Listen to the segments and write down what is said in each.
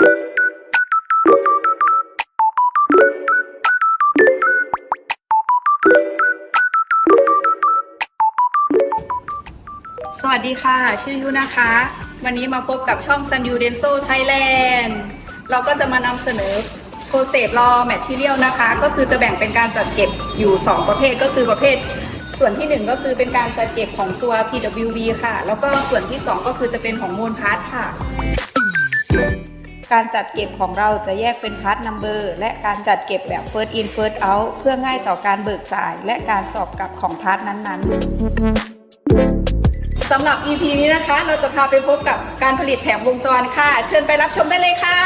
สวัสดีค่ะ ชื่อยุนะคะ วันนี้มาพบกับช่อง Sun u d e n s o Thailand เราก็จะมานำเสนอ Process Raw Material นะคะ ก็คือจะแบ่งเป็นการจัดเก็บอยู่ 2 ประเภทก็คือประเภท ส่วนที่ 1 ก็คือเป็นการจัดเก็บของตัว PWV ค่ะ แล้วก็ส่วนที่ 2 ก็คือจะเป็นของมูลพาร์ทค่ะ การจัดเก็บของเราจะแยกเป็นพาร์ทนัมเบอร์และการจัดเก็บแบบ First in First out เพื่อง่ายต่อการเบิกจ่าย และการสอบกลับของพาร์ทนั้นๆสำหรับ EP นี้นะคะ เราจะพาไปพบกับการผลิตแผงวงจรค่ะ เชิญไปรับชมได้เลยค่ะ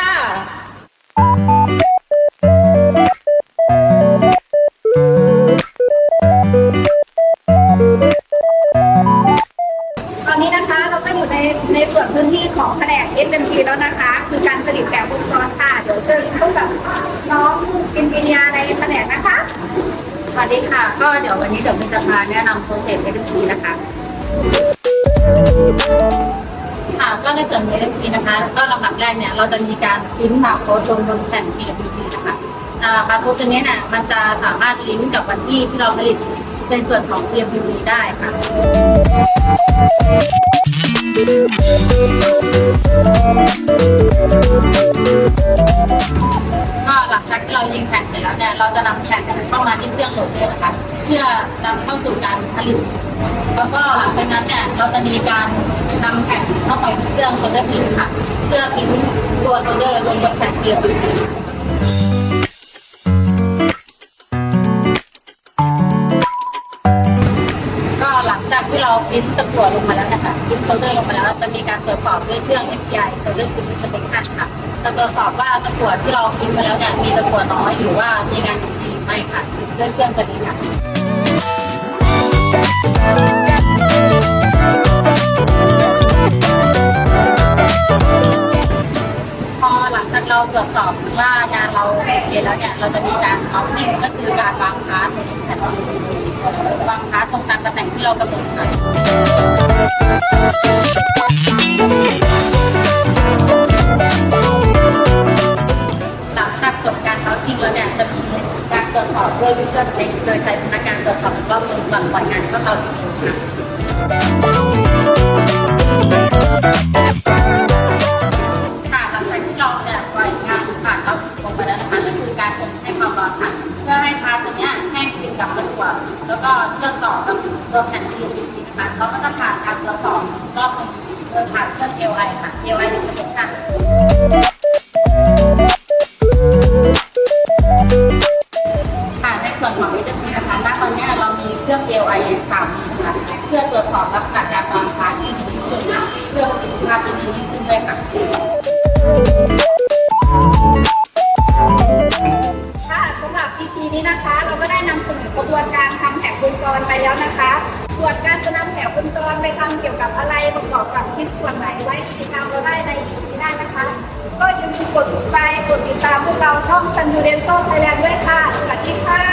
พื้นที่ของแผนก SMT แล้วนะคะ คือการผลิตแผงวงจรค่ะ เดี๋ยวเชิญพบกับน้องเอนจิเนียร์ในแผนกนะคะ สวัสดีค่ะ ก็เดี๋ยววันนี้เดี๋ยวมินจะพาแนะนำโปรเซส LMP นะคะ ค่ะ ก็ในส่วนของ LMP นะคะ ก็ลำดับแรกเนี่ยเราจะมีการพิมพ์บาร์โค้ดลงบนแผ่น PWP นะคะอ่าบาร์โค้ดตัวนี้เนี่ยมันจะสามารถลิงก์กับวันที่ที่เราผลิตในส่วนของ PWP ได้ค่ะก็ เสร็จแล้วเนี่ยเราจะนำแผ่นเนี่ยเข้ามาที่เครื่องโหลดเดอร์นะคะ เพื่อนำเข้าสู่การผลิตแล้วก็หลังจากนั้นเนี่ยเราจะมีการนำแผ่นเข้าไปที่เครื่องโซลเดอร์พิมค่ะ เพื่อพิมพ์ตัวโซลเดอร์ลงบนแผ่นเปียร์พิมพ์ก็หลังจากที่เราพิมพ์ตะกั่วลงมาแล้วนะคะพิมพ์โซลเดอร์ลงมาแล้วจะมีการตรวจสอบด้วยเครื่อง FTI โซลเดอร์พิมพ์สเปคชั่นค่ะ จะตรวจสอบว่าตะกั่วที่เราพิมพ์ไปแล้วเนี่ยมีตะกั่วน้อยหรือว่ามีงานอยู่ดีหรือไม่ค่ะด้วยเครื่องตัวนี้ค่ะพอหลังจากเราตรวจสอบว่างานเราโอเคแล้วเนี่ยเราจะมีการเอานิ่งก็คือการวางพาร์ทในแผ่นวางพาร์ทตรงตามตำแหน่งที่เรากำหนดค่ะ ดยเครื่องเช็คโดยใช้พนักงานตรวจสอบรอบหนึ่งก่อนปล่อยงานเข้าเตาค่ะค่ะหลังจากที่เราเนี่ยปล่อยงานผ่านเข้าลงไปแล้วนะคะก็คือการอบให้ความร้อนค่ะเพื่อให้พาร์ทตัวเนี้ยแห้งติดกับตัวแล้วก็เชื่อมต่อกับตัวแผ่น PVC นะคะเราก็จะผ่านการตรวจสอบรอบหนึ่งโดยผ่านเครื่อง LI ค่ะ LI Inspection ค่ะ นี้ยเรามีเครื่อง LI สามนะคะเพื่อตรวจสอบลักษณะการวางพาที่ดีที่สุดเพื่อประสิทธิภาพที่ดีขึ้นด้วยค่ะค่ะสำหรับ EP นี้นะคะ เราก็ได้นำเสนอกระบวนการทำแผงวงจรไปแล้วนะคะ ส่วนการจะนำแผงวงจรไปทำเกี่ยวกับอะไรประกอบกับชิ้นส่วนไหนไว้ติดตามเราได้ใน EP หน้านะคะ ก็อย่าลืมกดถูกใจกดติดตามพวกเราช่อง Sun u d e n s o Thailand ด้วยค่ะสวัสดีค่ะ